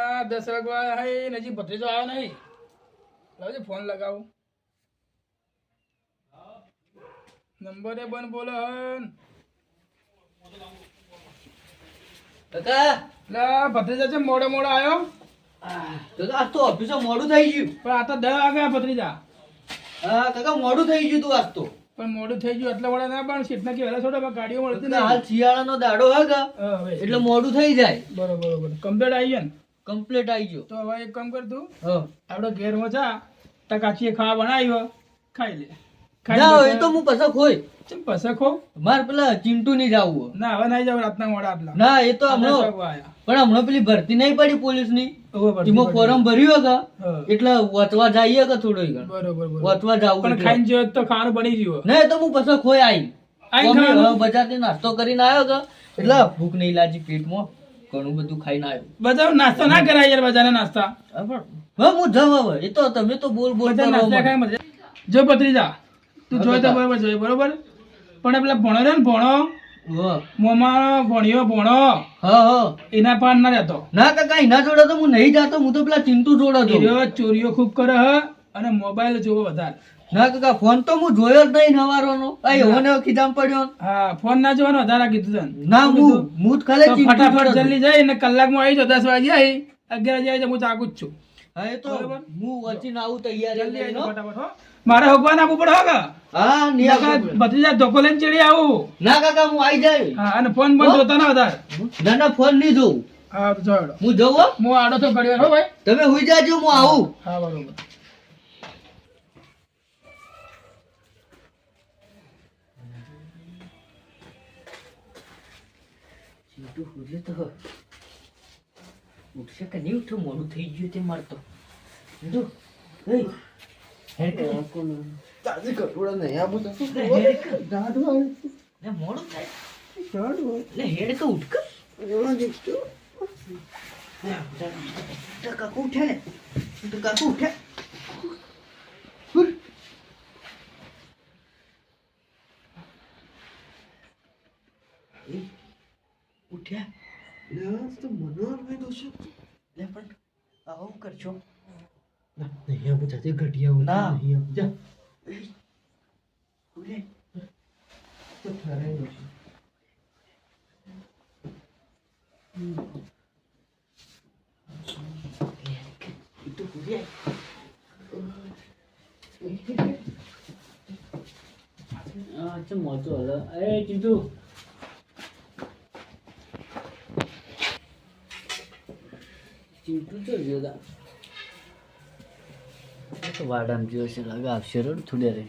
આ દસ વાગવા હે ભત્રીજો આવ્યો નહીં. લાવજે ફોન લગાવું. નંબરે બન બોલો હન. કાકા. લા ભત્રીજો છે મોડો મોડો આવ્યો. કાકા આજ તો ઓફિસે મોડું થઈ ગયું. પણ આ તો દસ વાગ્યા ભત્રીજા. હા કાકા મોડું થઈ ગયું તું આજ તો. પણ મોડું થઈ ગયું એટલા મોડા ના પણ સીટના કે વહેલા છોડો ગાડીઓ મળતી હાલ શિયાળાનો દાડો હે એટલે મોડું થઈ જાય. બરોબર બરોબર. કમ્પ્લીટ આવી ગયા ને. કમ્પ્લીટ આવી ગયો. તો હવે એક કામ કર તું. હા. ઘેરમાં જા તા કાચીએ ખાવા બનાવ્યો ખાઈ લે. ના એ તો હું પસક હોય. ચમ પસક હો? માર પેલા ચિંટુ નહીં જાવું ના હવે નહીં જાવ રાતના મોડા આપલા ના એ તો હમણાં. પણ હમણો પેલી ભરતી નહીં પડી પોલીસની એમાં ફોરમ ભર્યું હતો એટલે વચવા જઈએ કે થોડો. બરોબર વચવા જાવું પણ ખાઈ જો તો ખાવાનું બની ગયું ના એ તો હું પસક હોય આવી? હવે નાસ્તો કરીને આવ્યો કે? એટલે ભૂખ નહીં લાગી પેટમાં. ઘણું બધું ખાઈને આવ્યો. બધા નાસ્તો ના કરાય યાર બધાને નાસ્તા. હા, હું જમ હવે એ તો તમે તો બોલ બોલ નાસ્તા ખાય મજા. જો પત્રીજા તું જોઈ તો બરોબર જોઈ બરોબર? પણ પેલા ભણો રે ને ભણો. મોમાં ભણ્યો ભણો. હા હા. એના પાન ના રહેતો. ના કાકા એના જોડે તો હું નહીં જાતો હું તો પેલા ચિંતુ જોડે ચોરીઓ ખૂબ કરે હ અને મોબાઈલ જોવો વધારે. ના કાકા ફોન તો હું જોયો જ નહીં નવારોનો. આ એવો ને પડ્યો. હા ફોન ના જોવાનો આ કીધું તને. ના હું હું ખાલી ફટાફટ જલ્દી જઈ ને કલાકમાં આવી જાઓ દસ વાગે આવી. અગિયાર વાગે આવી હું જાગું જ છું. હા એ તો હું વચીને આવું તૈયારી જલ્દી આવી લઈને, જાઓ હો. ફટાફટ હો. મારે ભગવાન આપવું પડે હો પડે. ભત્રીજા ધોકો લઈને ચડી આવું. ના કાકા હું આવી જાય. હા અને ફોન પણ જોતા ના વધારે. ના ના ફોન નહીં જોઉં. હા જોડો. હું જોઉં હું. આડો તો ઘડી વાર હો ભાઈ. તમે હુઈ જાજો હું આવું. હા બરોબર. ચિંટુ હુજે તો. ઉઠશે કે નહીં ઉઠો? મોડું થઈ ગયું તે મારતો કે તાજી કટોળા નહીં. આપું તો શું કે. લે, મોડું થાય? લે હેડ કે ઉઠ કે તો. કાકુ ઉઠે ને કાકુ ઉઠ. એ, ઉઠ્યા તો મનોહર ભાઈ તો શું લે પણ આવું કરશો નહીં આપું જાતે ઘટિયા ના. નહીં આપું જા ઉલે. તો ઠરે દઉં છું. એ તો ઉલે. આ ચમ મોટો હલો? ચિંટુ તો વાડામ છે લાગે આપશે રોડ થોડે રે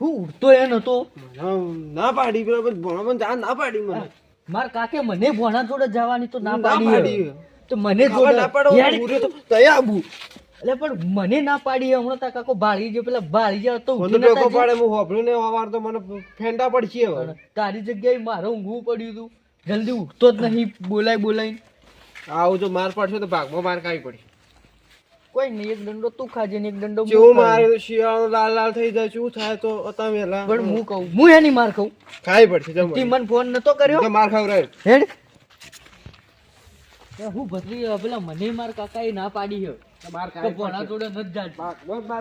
હું ઉડતો એ નતો. ના પાડી બરાબર ભણો પણ જા ના પાડી મને. માર કાકે મને ભોણા જોડે જવાની તો ના પાડી. તો મને જોડે ના પાડો તો તયા આબુ એટલે પણ મને ના પાડી હમણાં તા કાકો ભાળી ગયો. પેલા ભાળી જાય તો ઉઠી નતા પાડે હું હોભળું ને વાર તો મને ફેંડા પડશે હવે. પણ તારી જગ્યાએ મારે ઊંઘવું પડ્યું તું. જલ્દી ઉઠતો જ નહીં બોલાય બોલાય આવું જો માર પડશે તો ભાગમાં માર કાઈ પડી. કોઈ નહીં એક દંડો તું ખાજે ને એક દંડો હું મારે શિયાળો લાલ લાલ થઈ જાય શું થાય તો અતા વેલા પણ હું કહું હું એની માર ખાઉં. ખાઈ પડશે જમ તી મને ફોન નતો કર્યો? માર ખાવ રહ્યો. હેડ. હું ભત્રી પેલા મને માર કાકાએ ના પાડી હે. ભોણા જોડે નથી જાત માર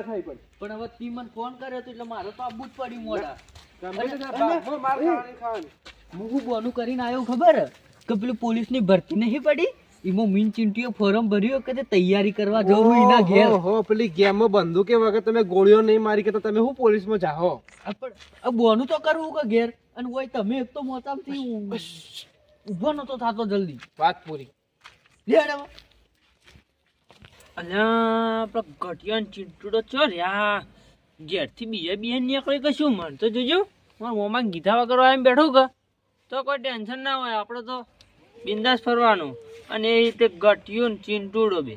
ખાવી પડી પણ. હવે તી મને ફોન કર્યો એટલે મારે તો આબુ જ પડ્યું મોડા. ગમે તે થાય, ભાગમાં માર ખાવાની ખાવાની. હું હું બોનું કરીને આવ્યો ખબર? કે પેલી પોલીસની ભરતી નહીં પડી? એમાં મીન ચીંટીઓ ફોર્મ ભર્યો કે તૈયારી કરવા જવું એના ઘેર? ઓહો, પેલી ગેમમાં બંદૂકે વગર તમે ગોળીઓ નહીં મારી કે તમે શું પોલીસમાં જાઓ પણ બોનું તો કરવું કે ઘેર? અને ઓય તમે એક તો મોતામથી ઊભો નતો થાતો જલ્દી. વાત પૂરી. લે. અલ્યા આપડે ઘટિયાન ચીંટુડો ચો રહ્યા. ઘેરથી બીજા બીજા નીકળે કે શું? મન તો જોજો. મારા મોમાં ગીધા વગર એમ બેઠો કે. તો કોઈ ટેન્શન ના હોય. આપણે તો બિંદાસ ફરવાનું. અને એ રીતે ગટિયું ચીંટુડો બે.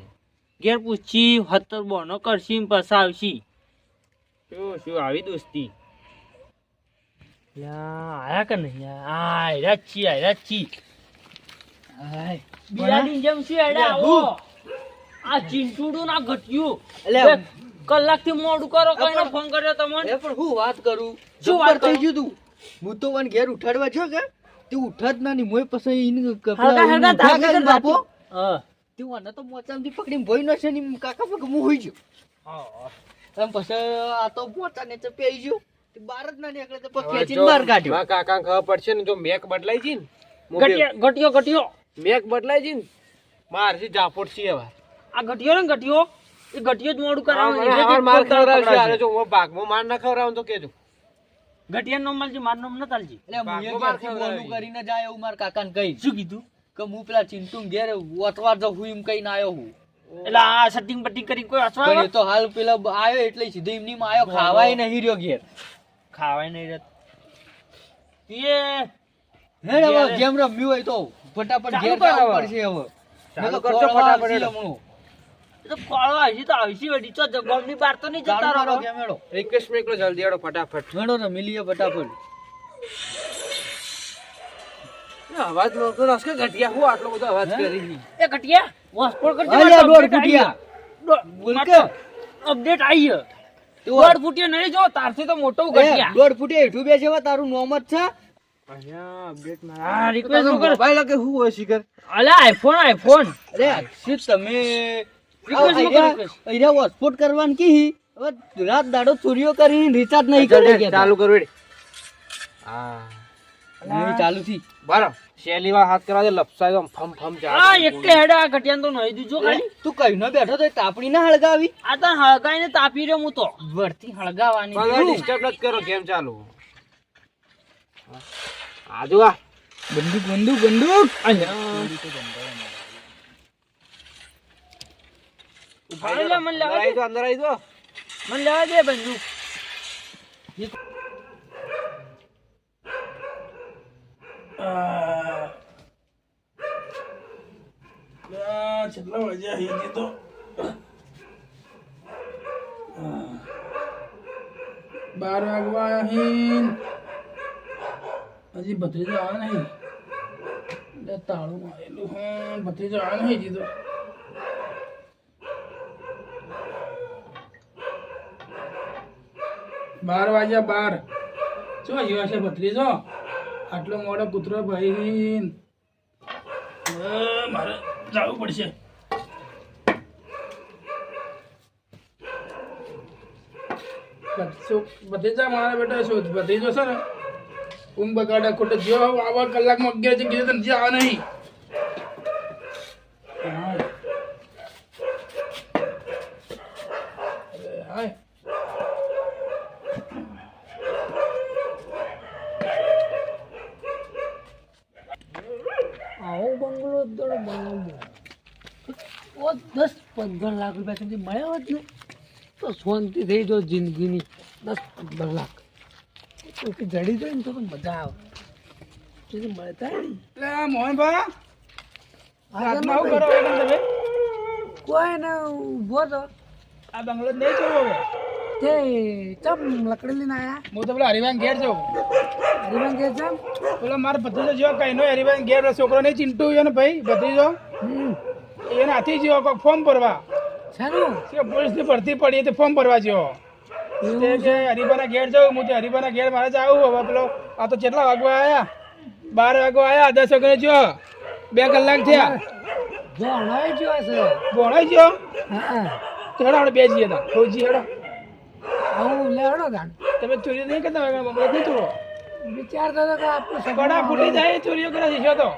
ઘેર પૂછી હતર બોનો કરશી પસાવશી આવશી. શું શું આવી દોસ્તી? આયા કે નહીં? આયરા છી આયરા છી હાય. બિલાડીની જેમ શું હેડે આવો. આ ચિંટુડું ના ઘટ્યું. એટલે કલાકથી મોડું કરો કોઈને ફોન કર્યો તમને? પણ હું વાત કરું? શું વાત થઈ ગયું તું. હું તો વન ઘેર ઉઠાડવા છો કે? તે ઉઠાડ ના ની મોય પછી ઇન કપડા કરીને કર, બાપો. હા. તે મને તો મોચામાંથી પકડીને ન છે ની કાકા પગ હું હોઈ ગયો. એમ પછી આ તો મોચા ને ચપી ગયો. તે બાર જ ના નીકળે તો પછી ખેંચીને બહાર કાઢ્યો. કાકાને ખબર પડશે ને જો મેક બદલાઈ જી ને હું ઘટિયો ઘટિયો મેક બદલાઈ જી ને મારથી જાપોટ છે હવે આ ઘટિયો ને ઘટિયો એ ઘટિયો જ મોડું કરાવે હવાર માર ખવડાવશે. હારે જો હું ભાગમાં માર ના ખવડાવું તો કેજો. ઘટિયા નો મળજી માર નામ ન તાલજી એટલે મુએ ઘેરથી બોલું કરીને જાય એવું માર કાકાને કહી શું કીધું? કે હું પેલા ચિંટુ ઘેર વટવા જો હું એમ કહીને આવ્યો હું. એટલે આ સટિંગ બટિંગ કરી કોઈ અસવા એ તો હાલ પેલા આવ્યો એટલે સીધો એમની માં આવ્યો ખાવાય નહીં રહ્યો ઘેર. ખાવાય નહીં રહ્યો. એ હેડ હવે ગેમ રમ્યું હોય તો ફટાફટ ઘેર જવું પડશે હવે. ચાલુ કરજો ફટાફટ આવશે હેડો. હમણાં. એ તો ફળો આવશે તો આવશે વળી. ચો ગમની બાર તો નહીં જતા રહો. કેમ રિક્વેસ્ટ મેકલો જલ્દી આડો ફટાફટ. હેડો ને મિલીએ ફટાફટ. અવાજ નહોતો રસ કે ઘટિયા હું આટલો બધો અવાજ કરી એ ઘટિયા? હોસ્પોટ કરજો અલ્યા દોઢ ફૂટિયા. બોલ કે? અપડેટ આવી છે. તો દોઢ નહીં જો તારથી તો મોટો ઘટિયા. દોઢ ફૂટે હેઠું બેસે હવે તારું નોમ જ છે? અહીંયા અપડેટ હા રિક્વેસ્ટ કર. મોબાઈલ કે હું હોય શિખર? અલા આઈફોન આઈફોન અરે શીત તમે અહીંયા હોટસ્પોટ કરવાનું કી? હવે રાત દાડો ચોરીઓ કરી રિચાર્જ નહીં કરે ચાલુ કરવી હા. ચાલુ થી. બરાબર. શેલીમાં હાથ કરવા દે લપસાય તો ફમ ફમ ચાલે. આ એટલે હેડા આ ઘટિયાને તો નહીં દીજો ખાલી. તું કઈ ન બેઠો તો તાપણી ના હળગાવી. આ તો હળગાઈને તાપી રહ્યો હું તો. વળતી હળગાવાની પણ ડિસ્ટર્બ ન કરો ગેમ ચાલુ? આજુ આ. બંદૂક બંદૂક બંદૂક. ઊભા રહી લે, મને લેવા દે અંદર આવી જાઓ. મને લેવા દે બંદૂક. છેલ્લા વાગ્યા હજી તો. બાર વાગવા અહીં હજી ભત્રીજો આવે નહીં. તાળું મારેલું હું. ભત્રીજો આવે નહીં હજી તો. બાર વાગ્યા બાર. શું જીવા છે ભત્રીજો આટલો મોડો કૂતરો ભાઈ. મારે જવું પડશે. ભત્રીજા મારા બેટા શું? ભત્રીજો છે ને? ઊંઘ બગાડે ખોટો. જો આવા કલાકમાં અગિયાર તને જે આવે નહીં હાય. અરે હાય આવો બંગલો દોડો બનાવવો ઓ દસ પંદર લાખ રૂપિયા સુધી મળ્યા હોત ને તો શાંતિ થઈ જો જિંદગીની. દસ પંદર લાખ કે જડી જાય ને તો મજા આવે. મળતા નહીં. આ મોહનભા રાતમાં શું કરો તમે? કોઈ ને ઊભો તો. આ બંગલો નહીં જોવો હવે? તે ચમ લકડી લઈને આયા? હું તો પેલા હરિભાઈ ઘેર જાઉં. હરિભાઈ કે ચમ પેલો મારે ભત્રીજો જેવો કઈ નો હરિભાઈ ઘેર છોકરો નહીં ચિંટુ ને ભાઈ ભત્રીજો? એને હાથી જેવો ફોર્મ ભરવા. કે પોલીસની ભરતી પડી તો ફોર્મ ભરવા જેવો તે હરિભાના ઘેર જાઉં હું તે હરિભાના ઘેર મારે જાવું હવે પેલો. આ તો કેટલા વાગવા આવ્યા બાર વાગવા આવ્યા દસ વાગે જો બે કલાક થયા. ભણાઈ જો છે ભોણાઈ ગયો હા. તો આપણે બે જઈએ તા. ફૌજી હેડો. આવું ગાન તમે ચોરી નહીં કરતા હોય મમ્મી નહીં ચોરો? વિચારતો હતો કે આપણે કડા ફૂટી જાય ચોરીઓ કરે છે તો.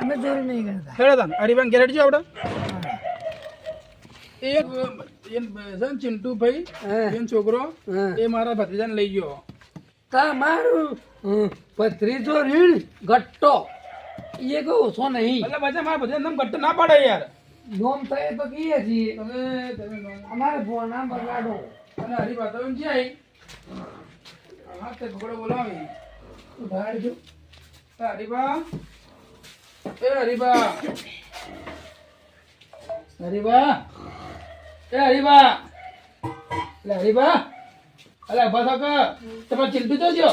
અમે ચોરી નહીં કરતા. હેડો તાન હરિભાઈ ઘેર હેડજો આપણે. એક એન છે ને ચિંટુ ભાઈ એનો છોકરો એ મારા ભત્રીજાને લઈ ગયો. તમારું ભત્રીજો રીણ ગટ્ટો એ કહું છો નહીં. એટલે પછી મારા ભત્રીજા નામ ગટ્ટો ના પાડે યાર. નોમ થાય તો કહીએ છીએ. તમે તમે અમારે ભોના બગાડો. અને હરી વાતો એમ જાય હા તે ઘોડો બોલાવી. બહાર એ હરીબા. એ હરિભા હરિભા એ હરિભા એટલે હરિભા અલે ઊભા થો કે? તમે ચિંતુ તો જો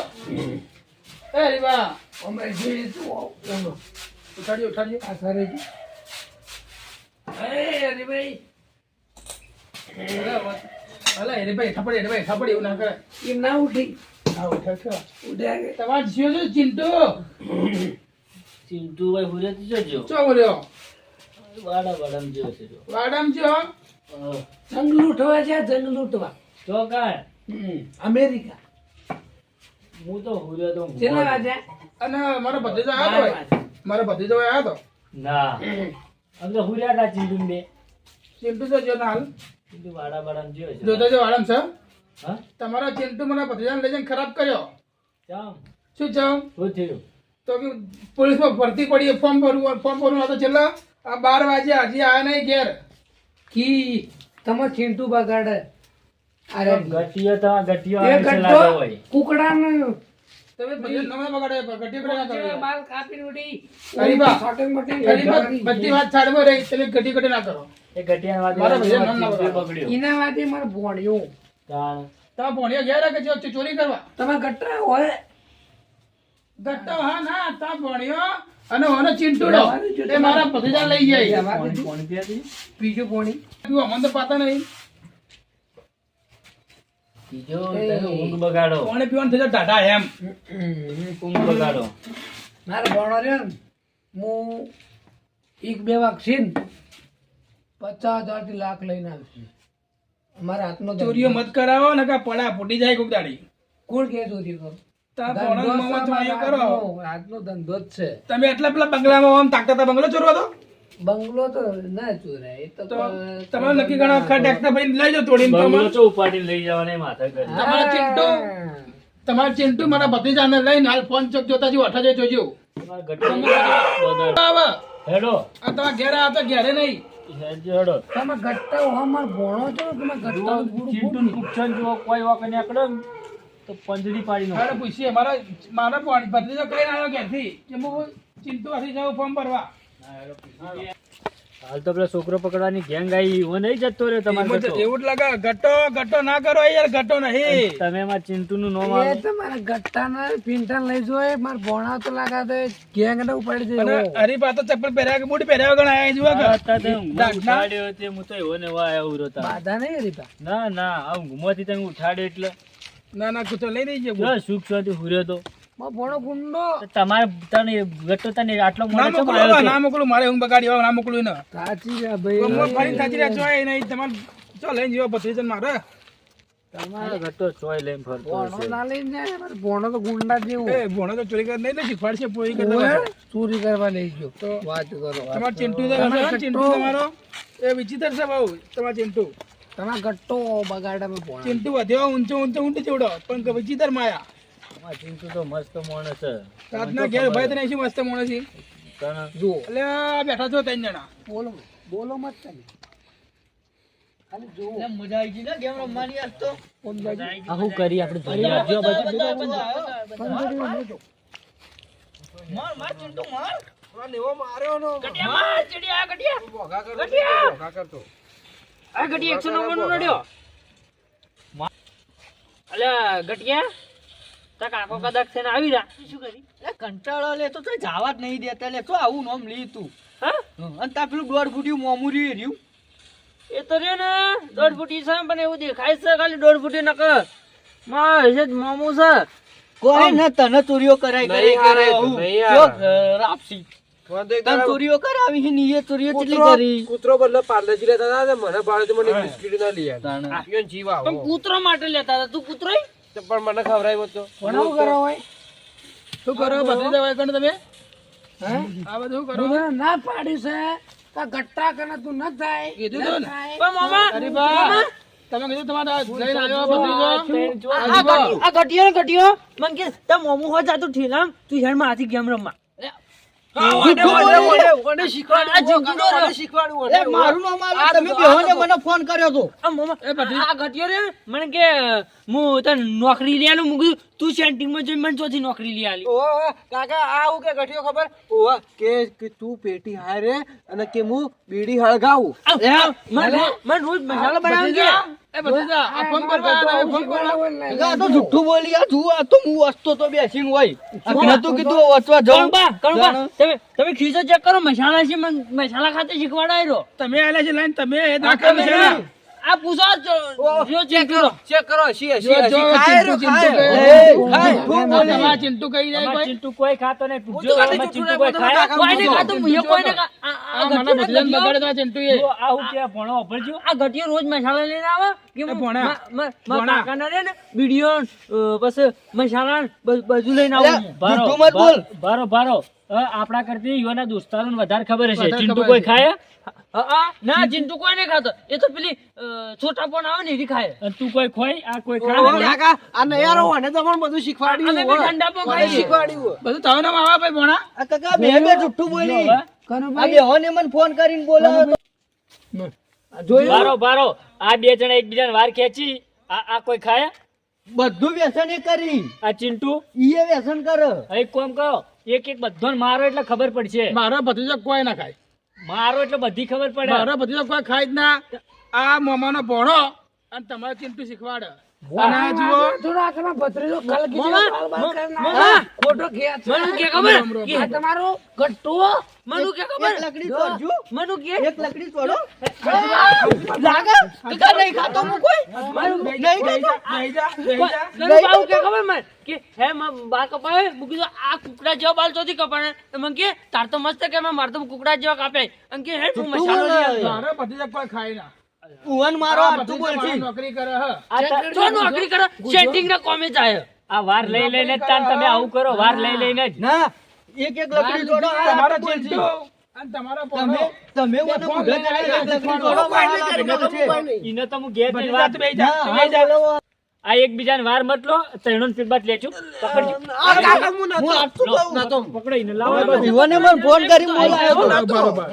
એ હરિભા અમે જોઈએ તું ઉઠાડજો ઉઠાડજો આ છે એ હરિભાઈ. અલા એને ભાઈ થપડી એને ભાઈ થપડી એવું ના કરે એમ ના ઉઠી. હા ઉઠે ઉઠ્યા કે? તમારે જીઓ છો ચિંટુ? ચિંટુભાઈ હુરેથી જોજો ચો બોલ્યો વાડા વાડામાં છે જો. વાડામ છો જંગ લૂંટવા છે જંગ લૂંટવા. તો કાંઈ. અમેરિકા. હું તો હુર્યો તો અને મારો ભત્રીજો આવ્યો તો મારો ભત્રીજો આવ્યો તો ના. અમે તો હુર્યા હતા ચિંટુ બે. ચિંટુ તો જો હાલ. ચિંટુ વાડા વાડામાં જેવો છે. જોતો જો વાડામ છે? હા? તમારો ચિંટુ મને ભત્રીજાને લઈ જઈને ખરાબ કર્યો. ચામ શું ચામ શું થયું? તો કે પોલીસમાં ભરતી પડી ફોર્મ ભરવું ફોર્મ ભરવું આ તો છેલ્લા આ બાર વાગે હજી આયા નહીં ઘેર. કી તમે ચીંટુ બગાડે. અરે ગટિયો તો ગટિયો એ આમ છે લાગે હોય. કુકડાને. તમે ભત્રીજાને નમને બગાડે ગટિયો ના કરો. માલ કાપી ઉડી. ગરીબા. શોર્ટિંગ મોટિંગ ગરીબા, કરી. બધી વાત છાડમાં રે તમે ગટી ગટી ના કરો. એ ગટિયા વાત મારા ભૈયા નામ ના બગડ્યો. ઇના વાતે માર ભોણ્યો. તાણ. તમે ભોણ્યો ઘેર કે જો ચોરી કરવા? તમે ગટરા હોય. ગટ્ટો હા ના તા ભણ્યો. અને ઓનો ચિંટુડો એ મારા ભત્રીજા લઈ જાય? બીજું પોણી. તું અમને તો પાતા નહીં બીજો તને ઊંઘ બગાડો. કોણે પીવાનું થઈ ટાટા એમ. ઊંઘ બગાડો. મારે ભણો રે હું એક બે વાગશીન પચાસ હજારથી લાખ લઈને આવશે અમારા હાથમાં ચોરીઓ મત કરાવો ને કે પડા ફૂટી જાય કોક દાડી. કોણ કે ચોરી કરો તા ધંધો ભણો છે મામા ચોરીઓ અમારા કરો. હાથનો. હાથનો ધંધો જ છે. તમે એટલા પેલા બંગલામાં આમ તાકતા બંગલો ચોરવા તો બંગલો તો ના ચોરાય એ તો તો તમે નક્કી ગણો આખા ટેક્ટર ભરીને લઈ જાઓ તોડીને બંગલો તો ઉપાડીને લઈ જવાને માથા કરી? તમારા ચિંટુ તમારા ચિંટુ મારા ભત્રીજાને લઈને હાલ ફોન ચોક જોતા જો અઠા જોજો. હેડો. આ તમારા ઘેર આવે તો ઘેરે નહીં. તમે ગટ્ટા અમાર ભણો છો તમે ગટ્ટા ચિંટુ કુપચન જો કોઈ વાક નીકળે ને તો પંજડી પાડી નાખો. મારે પૂછીએ મારા મારા ભત્રી તો કઈ આવ્યો ઘેરથી? કે હું ચિંટુ આથી જાઉં ફોર્મ ભરવા? હાલ તો પેલા છોકરો પકડવાની ગેંગ આવી એવો નહીં જતો રહ્યો તમારે એવું જ- ગટ્ટો. લાગે ગટ્ટો ગટ્ટો ના કરો યાર ગટ્ટો નહીં. તમે એમાં ચિંતુ નું નામ એ આલો. તમારા ગટ્ટાના પિંટા લઈ જો માર ભોણા તો લાગાતો ગેંગ ને ઉપાડી દે અરે હરીફા તો ચપ્પલ પહેર્યા કે બૂટ પહેર્યા ગણ આયા જુઓ કે? ઉઠાડ્યો તે હું તો એવો ને એવો આયો ઉરો તાર. બાધા નહીં અરે ના ના આ ઊંઘમાંથી તમે ઉઠાડ્યો એટલે. ના ના કૂતો લઈ નહીં જો સુખ શાંતિ હુર્યો તો. મારો ગુંડો. તમારે તને ગટ્ટો તને આટલો મોટો ચમ મોકલું આવ્યો હવે, તો? ના મોકલું મારે હું બગાડી ના મોકલું ને સાચી છે ગમો ભાઈ ફરીને સાચી રહ્યા છો એ નહીં તમારે ચો લઈને જીવો ભત્રીજન મારે. તમારો ગટ્ટો ચોય લઈને ફરતો ભણો ના લઈને જાય મારો તો ગુંડા જેવું. એ ભોણો તો ચોરી કરવા નહીં ને શીખવાડશે ચોરી કરતા ઓએ, ચોરી કરવા લઈ ગયો. વાત કરો તમારો ચિંટુ તમારો ચિંટુ તમારો? એ વિચિત્ર છે બહુ તમારો ચિંટુ. તમે ગટ્ટો બગાડે મેં ભણો ચિંટુ વધ્યો ઊંચો ઊંચો ઊંચો ચેવડો પણ વિચિત્ર માયા અમાર ચિંતુ તો મસ્ત મોણસ છે રાતના ઘેર ભાઈ તને શું મસ્ત મોણસ છે તને જો એટલે બેઠા છો ત્રણ જણા બોલો બોલો મત તમે ખાલી જુઓ મજા આવી ગઈ ને ગેમ રમવાની આજ તો આ શું કરી આપણે જોઈ રાખજો આ બાજુ. માર માર ચિંટુ માર આ ગટિયા એકસો નવ્વાણું નડ્યો. અલ્યા ગટિયા તા કાકો કદાચ થઈને આવી રહ્યા શું કરી કંટાળો લે તો જાવા જ નહીં દેતા. લે તો આવું નામ લી તું? હા? અને તા પેલું દોઢ ફૂટ્યું મોમુરી રહ્યું એ તો રહ્યો ને દોઢ ફૂટી છે પણ એવું દેખાય છે ખાલી દોઢ ફૂટી નકર. માં હશે છે. કોઈ ને તને ચોરીઓ કરાય કરાય કરે તને ચોરીઓ કરાવી છે ચોરીઓ કેટલી કરી? કૂતરો બદલે પાર્લેજી લેતા હતા ને મને ભાડે મને એક ના લઈ આવ્યા. તાણે. જીવ આવો. પણ કૂતરો માટે લેતા હતા તું કૂતરો પણ મને ખવડાવ્યો તો. ભણાવું કરો હોય? શું કરો ભત્રીજા ભાઈ કણ તમે? હે? આ બધું કરો ના પાડી છે. તો ગટ્ટા કને તું ન થાય. કીધું તું. પણ મામા! તમે કીધું તમારા લઈને આવ્યો ભત્રીજો? આ ગટી- આ ગટિયો ગટિયો મને કે મોમું હોય જાતું ઠીલામ. તું હેડમાં આથી ગેમ રમવા. નોકરી લઈ આલું મૂકું તું સેન્ટિંગમાં જઈ મને ચોથી નોકરી લઈ આલી. કાકા આ હું કે ગઠિયો ખબર? ઓહો, કે કે તું પેટી હારે અને કે હું બીડી હળગાવું. મને રોજ મસાલો બનાવી તમે ફોન કરવા આ તો જુઠ્ઠું બોલી આ તું આ તો હું વસતો તો બેસીને હોય. આ નતું કીધું વસવા જાઉં કણબા કણબા તમે તમે ચેક કરો મસાલા મસાલા ખાતે શીખવાડાય તમે આલ્યા છે લાઈન તમે આ પૂછો જો- ચિંટુ ચેક કરો ખાય ચિંટુ, જાય કોઈ? ચિંટુ કોઈ ખાતો નહીં ચૂંટુ કોઈ ખાય. મુયો આ- આ આ મને ગઠિયો બધાને ગઠિયો. બગાડે તો આ ચિંટુએ. જો આ હું કે ભણો અભળજો. આ ગઠિયો રોજ મસાલા લઈને આવે કે. કાકાના રે ને મસાલા બધું લઈને આવું ભારો, ભારો ભારો. આપણા કરતી યુવાના દોસ્તારો વધારે ખબર હશે. ચિંટુ કોઈ. ખાય? ના ચિંટુ કોઈ નહીં ખાતો. એ તો પેલી છોટા પણ આવે ને ખાય. તું કોઈ ખોય? આ કોઈ ઓહો, ખાય આ નૈયારો હોય ને તમારે બધું શીખવાડ્યું અમે ઠંડા પણ મને શીખવાડ્યું બધું નામ આવા ભાઈ ભણા? કાકા બે બે જુઠ્ઠું બોલી. આ બેહોને મને ફોન કરીને બોલાવો ભારો ભારો આ બે જણા એકબીજાને વાર ખેંચી આ આ કોઈ ખાય? બધું વ્યસન એ કરી. આ ચિંટુ? ઈએ વ્યસન કરે. એક કોમ કરો એક એક બધો મારો એટલે ખબર પડશે. મારો ભત્રીજો કોઈ ના ખાય. મારો એટલે બધી ખબર પડે. મારો ભત્રીજો કોઈ ખાય જ ના. આ મોમાનો ભોણો અને તમારે ચિંટુ શીખવાડે. આ જુઓ. આ તમારો ભત્રીજો કાલ કીધું મામા, બાલ કરીને મામા, આવ્યો. ખોટો ખેંચ. કે ખબર? કે તમારો ગટ્ટો મનુ કે ખબર? લકડી તોડજો મનુ કે? એક લકડી તોડો લાગે? કાકા નહીં ખાતો હું કોઈ? બેહી જા, બેહી જા, જા, બેહી જા. નનુ બાબુ કે ખબર મને? કે હે માં બા કપાય મૂકી દો આ કુકડા જેવા બાલ ચોથી કપાણે. તો મને કે તાર તો મસ્ત કે મેં માર તો કુકડા જેવા કાપે અને કે હે તું મસાલો લઈ ખાય ના. ઉવન મારો આ આટલું બોલથી નોકરી કરે હ. જો નોકરી કરે સેટિંગ ને કોમે જાય. આ વાર લઈ લઈને તાન તમે આવું કરો વાર લઈ લઈને જ. ના એક એક લકડી જોડો આ તમારો બોલથી. અને તમારો તમે તમે મને મુઢે લકડી. ઈને તો હું વાત જા, જા. આ એકબીજાને વાર મતલો ત્રણોને ફીડબેક લેજો પકડજો આ કાકા હું નતો. નતો. પકડો ઈને લાવો યુવાને મને ફોન કરી બોલાયો. બરોબર.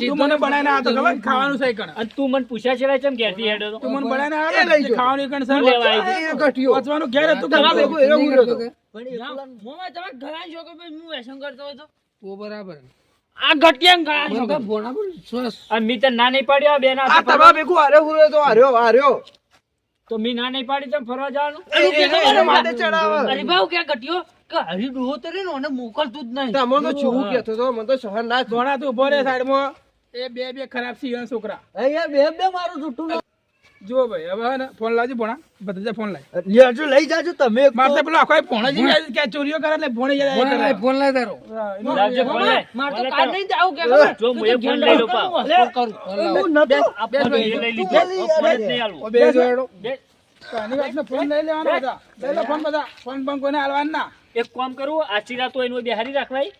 તું મને બનાવીને આ તો ખબર ખાવાનું છે કણ અને તું મને પૂછ્યા છે કેમ ઘેરથી હેડો તો તું મને બનાવીને આવ્યો ને, ખાવાનું કણ સર લેવા આવી એ ગઠિયો. પચવાનું ઘેર હતું ખાવાનું. ભેગું એવો ઉડ્યો હતો. પણ મોમાં તમે ઘણા છો કે ભાઈ હું વ્યસન કરતો હતો તો ઓ બરાબર આ ઘટિયા ઘણા તો ભોણા શ્વાસ આ મી તો ના નહીં પાડ્યો બેના આ તમા તમારા આર્યો હાર્યો ઉડ્યો તો આર્યો હાર્યો તો મી ના નહીં પાડી તમે ફરવા જવાનું? માથે ચડાવે. અરે ક્યાં ઘટ્યો કે હરી ડોહો તો રે ને મોકલતું જ નહીં. તમને તો ચેવું કહેતો મને તો સહન ના ઊભો રે સાઈડમાં. એ બે બે ખરાબ સિંહ છોકરા. અહીંયા બે બે મારું જુઠ્ઠું ના- જુઓ ભાઈ હવે હે ને ફોન લાવજો ભોણા બધા ફોન લાવ લેજો લઈ જાજો તમે એક મારે તો. તો. પેલો આખો ભોણો જ કે ચોરીઓ કરે ને ફોન કરે. લાય ફોન લાય તારો. લાવજો ફોન. માર તો કાલ નહીં આવું કે જો હું એ ફોન લઈ લઉં પા ફોન લાવ. હું નતો. આપણે લઈ લીધો. ફોન જ નહીં આલવો. ઓ બે જોડો બે- કાની વાતનો ફોન લઈ લેવાનો બધા. લઈ લો ફોન બધા. ફોન પણ કોઈને આલવાના એક કામ કરું આશીર્વાદ તો એનું બિહારી રાખવાય.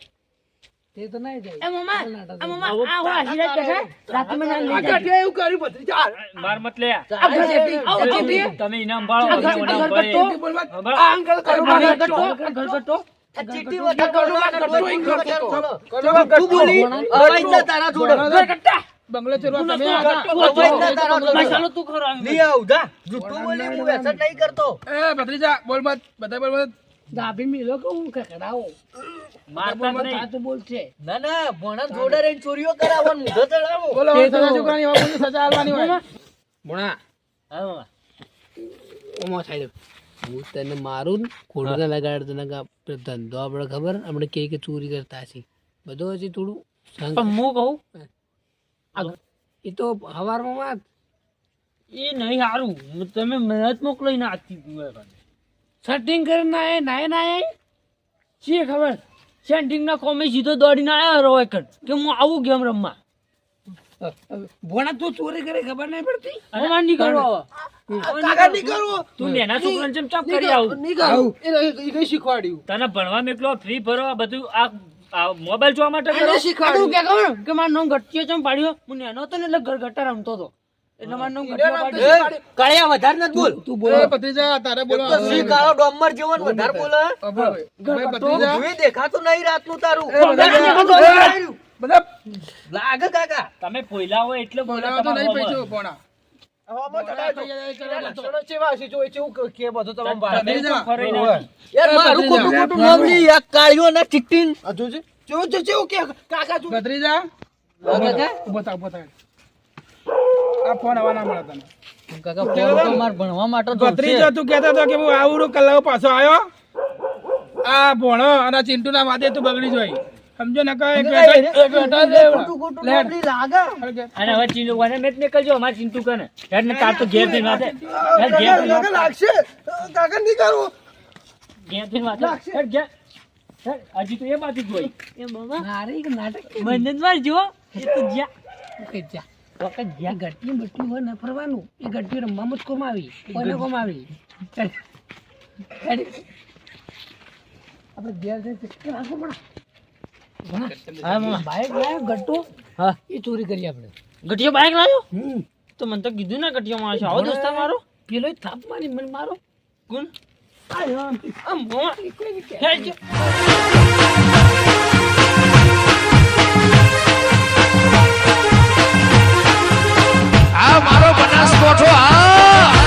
તે તો નહીં જાય. એ મમ્મા આ મમ્મા આ હું આશીર્વાદ બેઠા રાતે મને આ કાઠિયા એવું કર્યું ભત્રીજા. માર મત લે. આ ઘર- આ ઘર- તમે ઇનામ ભાળો. ઇનામ. ચીટી સંભાળો. આ અંકલ કર્યું આ ભત્રીજા. ઘરગથ્થો, આ ઘરગથ્થો. આ કરો, ગટ્ટો, ગટ્ટો. ગટ્ટો. તું બોલી. અવાજ તારા જોડે. ઘરગથ્થા. બંગલો ચોરવા તમે. મસાલો તું ખરો નહીં આવું જા. જુઠ્ઠું બોલી હું વ્યસન નહીં કરતો. એ ભત્રીજા બોલ મત બધા બોલ મત દાબી મિલો કે હું કકડાવો? મારતા નહીં. આ તો બોલશે. ના ના ભણા જોડે રહીને ચોરીઓ કરાવવાનું મુધો ચડાવો. બોલો સજા છોકરાની કોઈને સજા આલવાની હોય. ભણા હા, મામા. ઓમાં થાય હું તને મારું ના લગાડ તને ધંધો આપણે ખબર? આપણે કે કે ચોરી કરતા છે બધો હજી થોડું. પણ હું કહું? આ- એ તો હવારમાં વાત. એ નહીં સારું તમે મહેનત મોકલો ને આથી સેટિંગ કરીને નાય નાય. આયા શી ખબર? સેન્ટિંગ ના કોમે સીધો દોડીને આવ્યો રો એક કે હું આવું ગેમ રમવા. ભોણા તું ચોરી કરે ખબર નહીં પડતી? અમાર નહીં કરો કાકા નહીં કરવું. તું નેના છોકરાને જેમ ચમ કરી આવું? નહીં કરવું. એ કઈ શીખવાડ્યું. તને ભણવા મેકલો ફ્રી ભરો આ બધું આ મોબાઈલ જોવા માટે શીખવાડ્યું. કે ખબર? કે મારું નામ ગટ્ટીઓ ચમ પાડ્યો. હું નેનો હતો ને એટલે ઘર ઘટા રમતો હતો. કળિયા વધારે નથી બોલ. તું બોલ. ભત્રીજા તારે બોલો શ્રી કાળો ડોમર જેવો ને વધારે બોલે. હવે ભાઈ, ભાઈ ભત્રીજા. જોઈ દેખાતું નહીં રાતનું તારું. બધા- બધા લાગે કાકા. તમે પોયલા હોય એટલે બોલે બોલાવા તો નહીં તમારા પૈસો ભોણા હવામાં ચડાવજો. પૈસા નહીં એના લક્ષણો ચેવા હશે? જો કે- કે બધું તમે તમે બહાર. ભત્રીજા. તો ફરી નાખી. યાર મારું ખોટું ખોટું નામ લી આ કાળીઓ ના ચીટીન આ જોજે. ચેવું- ચેવું- ચેવું કે કાકા જો. ભત્રીજા. ઊભો થાવ, ઊભો થાવ. આ ફોન આવવા ના મળે તને. કાકા ફોન તો માર ભણવા માટે તો ભત્રીજો તું કહેતો હતો કે હું આવું કલાક પાછો આવ્યો આ ભોણો અને ચિંટુ ના વાદે તું બગડી જોઈ. સમજો ને કાંઈ? એક ખોટું લે. લાગે. અને હવે ચીનુ વાને મેં નીકળજો અમારે ચિંતુ કરે હેડ ને તાર તો ઘેરથી વાતે હેડ ઘેરથી લાગશે. કાકા નહીં કરું. ઘેરથી વાતે હેડ ઘેર. હજી તો એ બાજુ જોઈ એ બાબા. મારે નાટક મને જ મારજો એ તો જ્યાં. ઓકે, જા. વખત જ્યાં ગટ્ટી બટ્ટી હોય ને ફરવાનું. એ ગટ્ટી રમવામાં જ કોમ આવી. કોને કોમ આવી. ચાલ. ચાલ. આપણે ઘેર જઈને ચક્કર રાખો પણ હા લાવ્યો ગટ્ટો. હા. એ ચોરી કરી આપણે. ગઠિયો બાઈક લાવ્યો હમ. તો મને તો કીધું ના ગઠિયો મારો આવો દોસ્તા મારો. પેલો થાપ મારી મને મારો. કોણ? આ આમ. આમ મારો બનાસકોઠો હા.